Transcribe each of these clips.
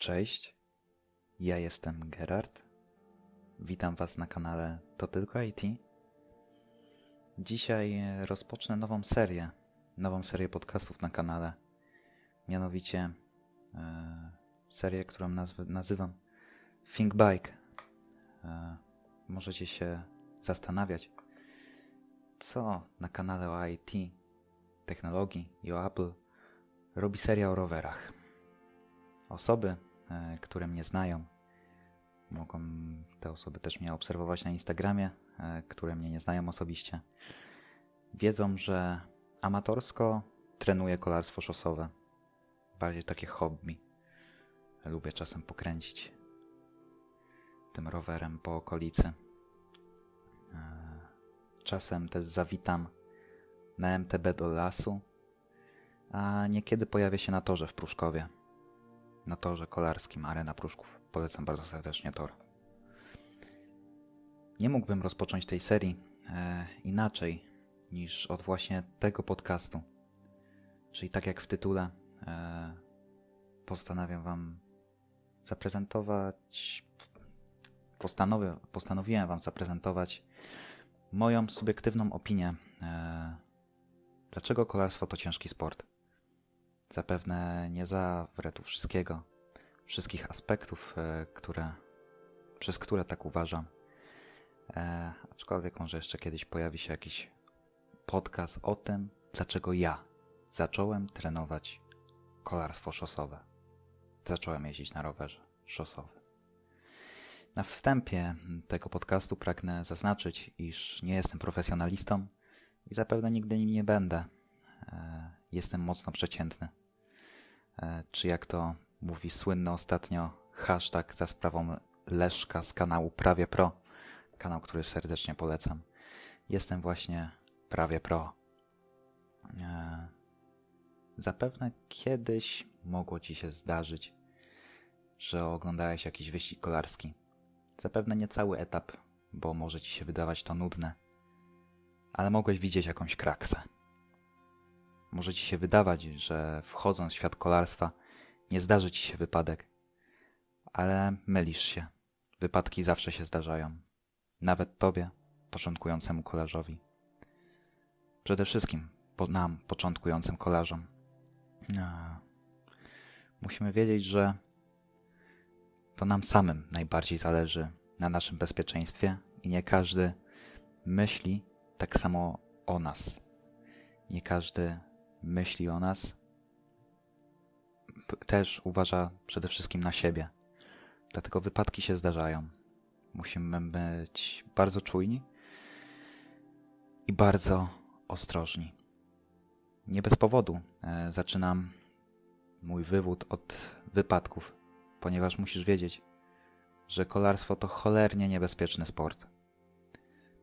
Cześć, ja jestem Gerard. Witam Was na kanale To Tylko IT. Dzisiaj rozpocznę nową serię, nową serię podcastów na kanale. Mianowicie e, serię, którą nazwy, nazywam Think Bike. E, możecie się zastanawiać, co na kanale o IT, technologii i o Apple robi seria o rowerach. Osoby, które mnie znają, mogą te osoby też mnie obserwować na Instagramie, e, które mnie nie znają osobiście, wiedzą, że amatorsko trenuję kolarstwo szosowe. Bardziej takie hobby. Lubię czasem pokręcić tym rowerem po okolicy. E, Czasem też zawitam na MTB do lasu, a niekiedy pojawię się na torze w Pruszkowie. Na torze kolarskim Arena Pruszków. Polecam bardzo serdecznie tor. Nie mógłbym rozpocząć tej serii e, inaczej niż od właśnie tego podcastu. Czyli tak jak w tytule, e, postanawiam Wam zaprezentować. Postanowię, postanowiłem Wam zaprezentować moją subiektywną opinię. E, dlaczego kolarstwo to ciężki sport? Zapewne nie zawrę tu wszystkiego, wszystkich aspektów, e, które, przez które tak uważam. E, aczkolwiek może jeszcze kiedyś pojawi się jakiś podcast o tym, dlaczego ja zacząłem trenować kolarstwo szosowe. Zacząłem jeździć na rowerze szosowym. Na wstępie tego podcastu pragnę zaznaczyć, iż nie jestem profesjonalistą i zapewne nigdy nim nie będę. E, Jestem mocno przeciętny. E, Czy jak to mówi słynny ostatnio hashtag za sprawą Leszka z kanału Prawie Pro, kanał, który serdecznie polecam. Jestem właśnie prawie pro. E, Zapewne kiedyś mogło ci się zdarzyć, że oglądałeś jakiś wyścig kolarski. Zapewne nie cały etap, bo może ci się wydawać to nudne, ale mogłeś widzieć jakąś kraksę. Może ci się wydawać, że wchodząc w świat kolarstwa nie zdarzy ci się wypadek, ale mylisz się. Wypadki zawsze się zdarzają. Nawet tobie, początkującemu kolarzowi. Przede wszystkim po nam, początkującym kolarzom. Musimy wiedzieć, że to nam samym najbardziej zależy na naszym bezpieczeństwie i nie każdy myśli tak samo o nas. Nie każdy myśli o nas, też uważa przede wszystkim na siebie. Dlatego wypadki się zdarzają. Musimy być bardzo czujni i bardzo ostrożni. Nie bez powodu e, zaczynam mój wywód od wypadków, ponieważ musisz wiedzieć, że kolarstwo to cholernie niebezpieczny sport.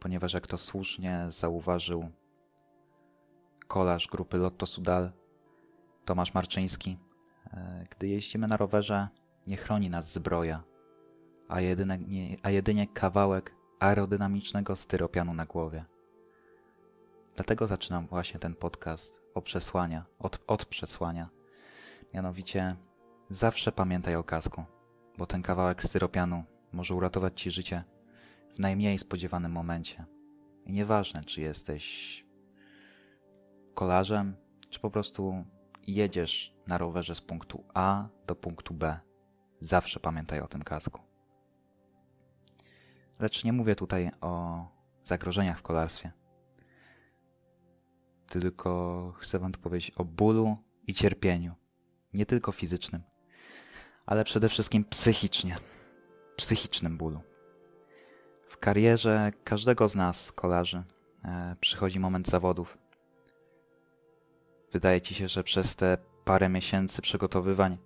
Ponieważ jak to słusznie zauważył kolarz grupy Lotto Sudal, Tomasz Marczyński, e, gdy jeździmy na rowerze, nie chroni nas zbroja, a jedynie, nie, a jedynie kawałek aerodynamicznego styropianu na głowie. Dlatego zaczynam właśnie ten podcast o przesłania, od, od przesłania. Mianowicie zawsze pamiętaj o kasku, bo ten kawałek styropianu może uratować ci życie w najmniej spodziewanym momencie. I nieważne, czy jesteś kolarzem, czy po prostu jedziesz na rowerze z punktu A do punktu B. Zawsze pamiętaj o tym kasku. Lecz nie mówię tutaj o zagrożeniach w kolarstwie. Tylko chcę wam tu powiedzieć o bólu i cierpieniu. Nie tylko fizycznym, ale przede wszystkim psychicznie. Psychicznym bólu. W karierze każdego z nas, kolarzy, e, przychodzi moment zawodów. Wydaje ci się, że przez te parę miesięcy przygotowywań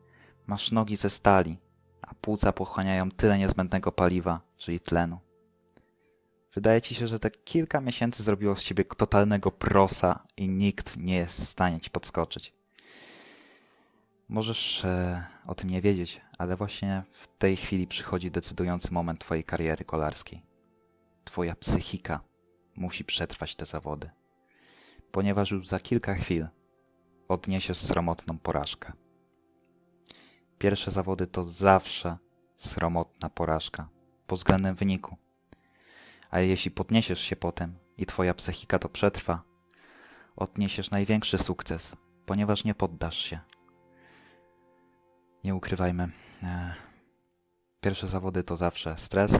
masz nogi ze stali, a płuca pochłaniają tyle niezbędnego paliwa, czyli tlenu. Wydaje ci się, że te kilka miesięcy zrobiło z ciebie totalnego prosa i nikt nie jest w stanie ci podskoczyć. Możesz e, o tym nie wiedzieć, ale właśnie w tej chwili przychodzi decydujący moment twojej kariery kolarskiej. Twoja psychika musi przetrwać te zawody, ponieważ już za kilka chwil odniesiesz sromotną porażkę. pierwsze zawody to zawsze sromotna porażka pod względem wyniku. Ale jeśli podniesiesz się potem i twoja psychika to przetrwa, odniesiesz największy sukces, ponieważ nie poddasz się. Nie ukrywajmy. E, pierwsze zawody to zawsze stres.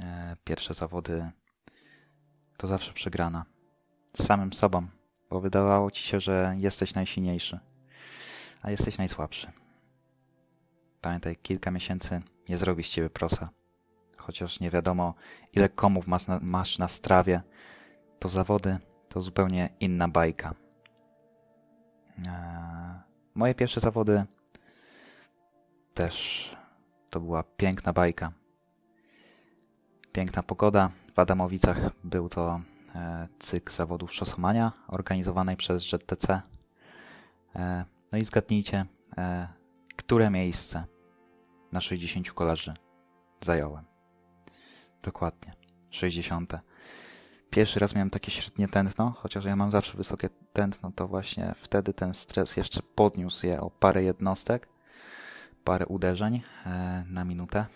E, pierwsze zawody to zawsze przegrana. Samym sobą, bo wydawało ci się, że jesteś najsilniejszy, a jesteś najsłabszy. Pamiętaj, kilka miesięcy nie zrobi z ciebie prosa. Chociaż nie wiadomo, ile komów masz na, masz na strawie, to zawody to zupełnie inna bajka. Moje pierwsze zawody też to była piękna bajka. Piękna pogoda. W Adamowicach był to cykl zawodów szosomania organizowanej przez ZTC. E, no i zgadnijcie, e, które miejsce na 60 kolarzy zająłem. Dokładnie, 60. Pierwszy raz miałem takie średnie tętno, chociaż ja mam zawsze wysokie tętno, to właśnie wtedy ten stres jeszcze podniósł je o parę jednostek, parę uderzeń e, na minutę.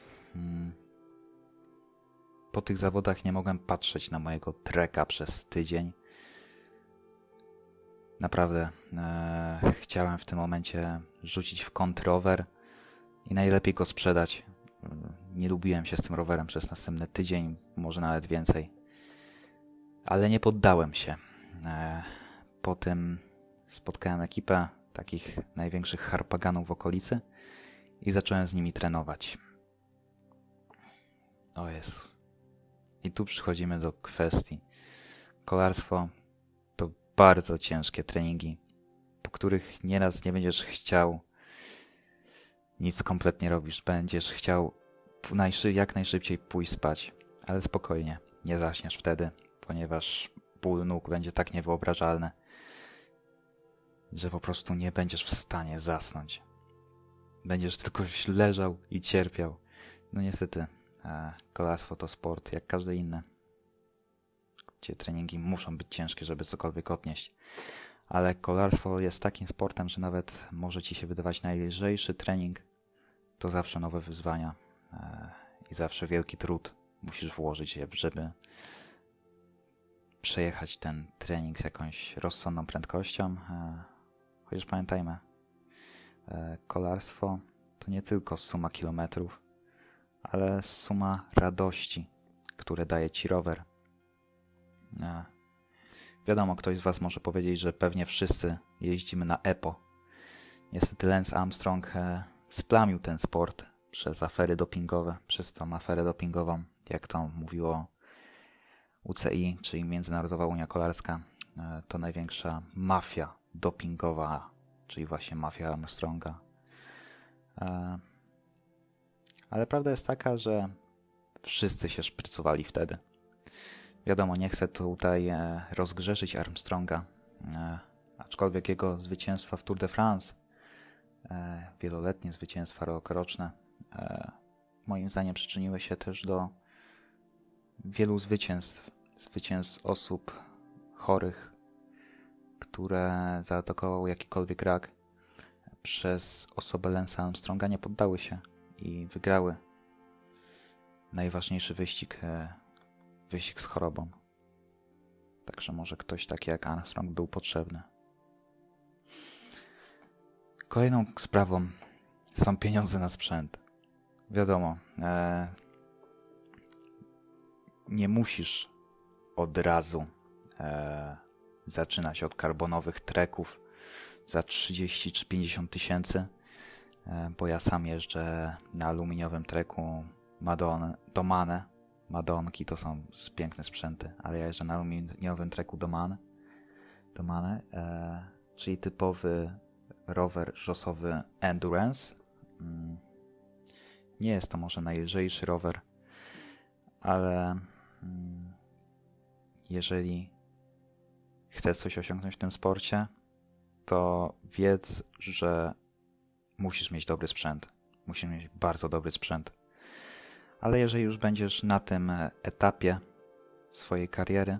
Po tych zawodach nie mogłem patrzeć na mojego treka przez tydzień. Naprawdę e, chciałem w tym momencie rzucić w kąt rower i najlepiej go sprzedać. Nie lubiłem się z tym rowerem przez następny tydzień, może nawet więcej. Ale nie poddałem się. E, po tym spotkałem ekipę takich największych harpaganów w okolicy i zacząłem z nimi trenować. O Jezu. I tu przychodzimy do kwestii. Kolarstwo to bardzo ciężkie treningi, po których nieraz nie będziesz chciał nic kompletnie robisz. Będziesz chciał jak najszybciej pójść spać, ale spokojnie, nie zaśniesz wtedy, ponieważ ból nóg będzie tak niewyobrażalny, że po prostu nie będziesz w stanie zasnąć. Będziesz tylko leżał i cierpiał. No niestety, e, kolarstwo to sport jak każdy inny, gdzie treningi muszą być ciężkie, żeby cokolwiek odnieść. Ale kolarstwo jest takim sportem, że nawet może ci się wydawać najlżejszy trening, to zawsze nowe wyzwania e, i zawsze wielki trud musisz włożyć, żeby przejechać ten trening z jakąś rozsądną prędkością. E, chociaż pamiętajmy, e, kolarstwo to nie tylko suma kilometrów, ale suma radości, które daje ci rower. Wiadomo, ktoś z Was może powiedzieć, że pewnie wszyscy jeździmy na EPO. Niestety Lance Armstrong splamił ten sport przez afery dopingowe, przez tą aferę dopingową, jak to mówiło UCI, czyli Międzynarodowa Unia Kolarska, e, to największa mafia dopingowa, czyli właśnie mafia Armstronga. E, ale prawda jest taka, że wszyscy się szprycowali wtedy. Wiadomo, nie chcę tutaj e, rozgrzeszyć Armstronga, aczkolwiek jego zwycięstwa w Tour de France E, wieloletnie zwycięstwa rokroczne e, moim zdaniem przyczyniły się też do wielu zwycięstw. Zwycięstw osób chorych, które zaatakował jakikolwiek rak przez osobę Lensa Armstronga nie poddały się i wygrały najważniejszy wyścig, e, wyścig z chorobą. Także może ktoś taki jak Armstrong był potrzebny. Kolejną sprawą są pieniądze na sprzęt. Wiadomo, e, nie musisz od razu e, zaczynać od karbonowych treków za 30 czy 50 tysięcy, bo ja sam jeżdżę na aluminiowym treku Madon, Domane. Madonki to są piękne sprzęty, ale ja jeżdżę na aluminiowym treku Domane, Domane e, czyli typowy rower szosowy Endurance. Mm. Nie jest to może najlżejszy rower, ale mm, jeżeli chcesz coś osiągnąć w tym sporcie, to wiedz, że musisz mieć dobry sprzęt. Musisz mieć bardzo dobry sprzęt. Ale jeżeli już będziesz na tym etapie swojej kariery,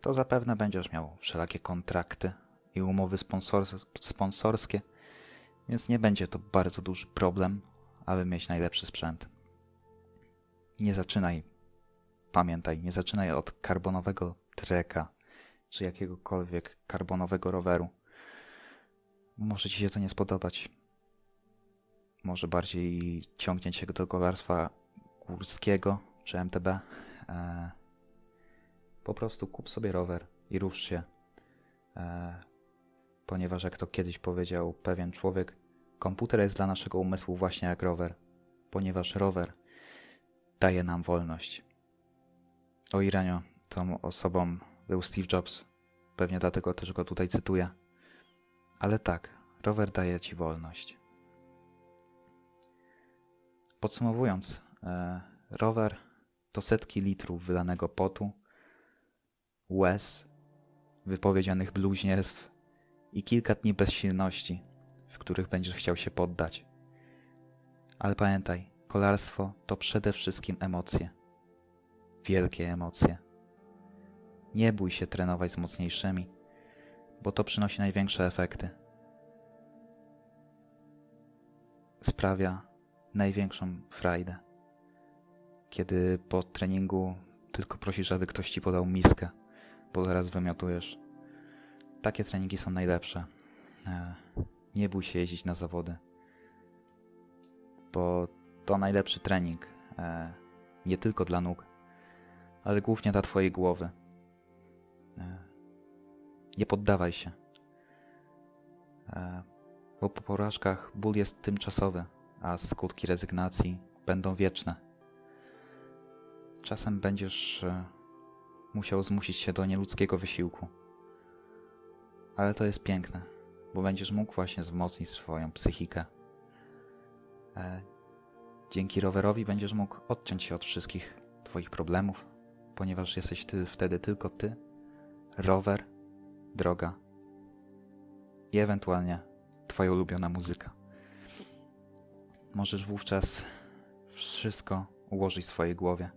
to zapewne będziesz miał wszelakie kontrakty i umowy sponsorskie, Więc nie będzie to bardzo duży problem, aby mieć najlepszy sprzęt. Nie zaczynaj, pamiętaj, nie zaczynaj od karbonowego treka czy jakiegokolwiek karbonowego roweru. Może ci się to nie spodobać. Może bardziej ciągnie cię do kolarstwa górskiego czy MTB. E, po prostu kup sobie rower i rusz się. E, ponieważ, jak to kiedyś powiedział pewien człowiek, komputer jest dla naszego umysłu właśnie jak rower, ponieważ rower daje nam wolność. O Iranio, tą osobą był Steve Jobs, pewnie dlatego też go tutaj cytuję. Ale tak, rower daje ci wolność. Podsumowując, e, rower to setki litrów wylanego potu, łez, wypowiedzianych bluźnierstw i kilka dni bezsilności, w których będziesz chciał się poddać. Ale pamiętaj, kolarstwo to przede wszystkim emocje. Wielkie emocje. Nie bój się trenować z mocniejszymi, bo to przynosi największe efekty. Sprawia największą frajdę. Kiedy po treningu tylko prosisz, aby ktoś ci podał miskę, bo zaraz wymiotujesz. Takie treningi są najlepsze. E, Nie bój się jeździć na zawody, bo to najlepszy trening. e, Nie tylko dla nóg, ale głównie dla twojej głowy. E, Nie poddawaj się, bo po porażkach ból jest tymczasowy, a skutki rezygnacji będą wieczne. Czasem będziesz e, musiał zmusić się do nieludzkiego wysiłku. Ale to jest piękne, bo będziesz mógł właśnie wzmocnić swoją psychikę. E, dzięki rowerowi będziesz mógł odciąć się od wszystkich Twoich problemów, ponieważ jesteś ty wtedy tylko ty, rower, droga i ewentualnie Twoja ulubiona muzyka. Możesz wówczas wszystko ułożyć w swojej głowie,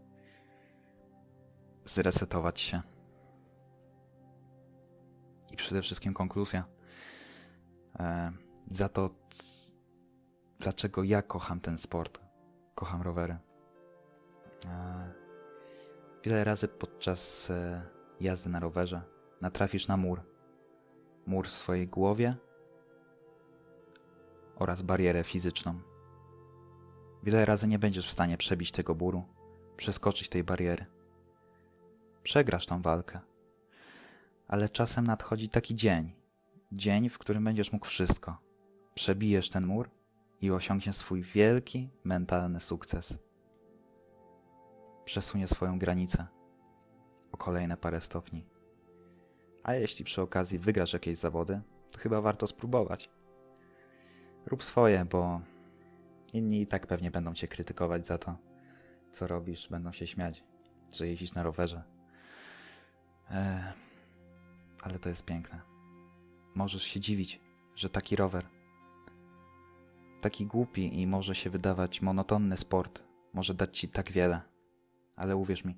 zresetować się. I przede wszystkim konkluzja. E, za to, dlaczego ja kocham ten sport, kocham rowery. E, wiele razy podczas e, jazdy na rowerze natrafisz na mur. Mur w swojej głowie oraz barierę fizyczną. Wiele razy nie będziesz w stanie przebić tego muru, przeskoczyć tej bariery. Przegrasz tą walkę. Ale czasem nadchodzi taki dzień. Dzień, w którym będziesz mógł wszystko. Przebijesz ten mur i osiągniesz swój wielki mentalny sukces. Przesuniesz swoją granicę o kolejne parę stopni. A jeśli przy okazji wygrasz jakieś zawody, to chyba warto spróbować. Rób swoje, bo inni i tak pewnie będą cię krytykować za to, co robisz, będą się śmiać, że jeździsz na rowerze. Eee, ale to jest piękne. Możesz się dziwić, że taki rower, taki głupi i może się wydawać monotonny sport, może dać ci tak wiele. Ale uwierz mi,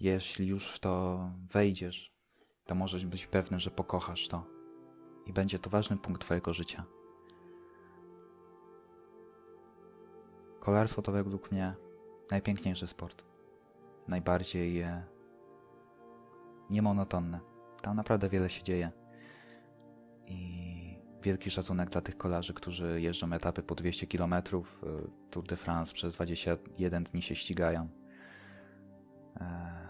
jeśli już w to wejdziesz, to możesz być pewny, że pokochasz to i będzie to ważny punkt Twojego życia. Kolarstwo to według mnie najpiękniejszy sport. Najbardziej e, niemonotonny. Tam naprawdę wiele się dzieje. I wielki szacunek dla tych kolarzy, którzy jeżdżą etapy po 200 km, Tour de France przez 21 dni się ścigają. E,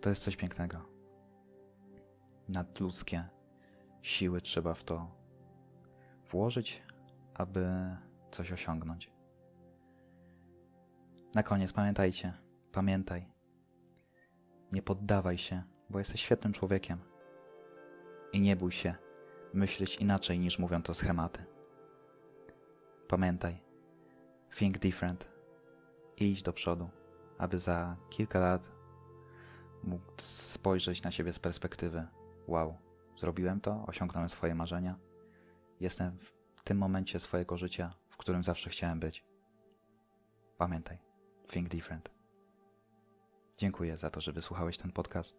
To jest coś pięknego. Nadludzkie siły trzeba w to włożyć, aby coś osiągnąć. Na koniec pamiętajcie, pamiętaj, nie poddawaj się, bo jesteś świetnym człowiekiem. I nie bój się myśleć inaczej niż mówią to schematy. Pamiętaj, think different i idź do przodu, aby za kilka lat mógł spojrzeć na siebie z perspektywy: Wow, zrobiłem to, osiągnąłem swoje marzenia. Jestem w tym momencie swojego życia, w którym zawsze chciałem być. Pamiętaj, think different. Dziękuję za to, że wysłuchałeś ten podcast.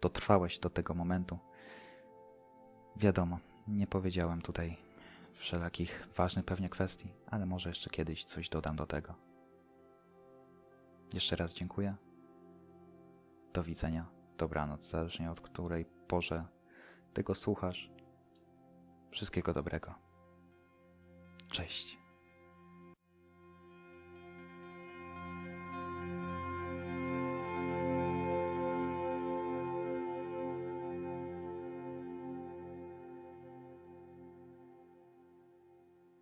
Dotrwałeś do tego momentu. Wiadomo, nie powiedziałem tutaj wszelakich ważnych pewnie kwestii, ale może jeszcze kiedyś coś dodam do tego. Jeszcze raz dziękuję. Do widzenia. Dobranoc, zależnie od której porze tego słuchasz. Wszystkiego dobrego. Cześć.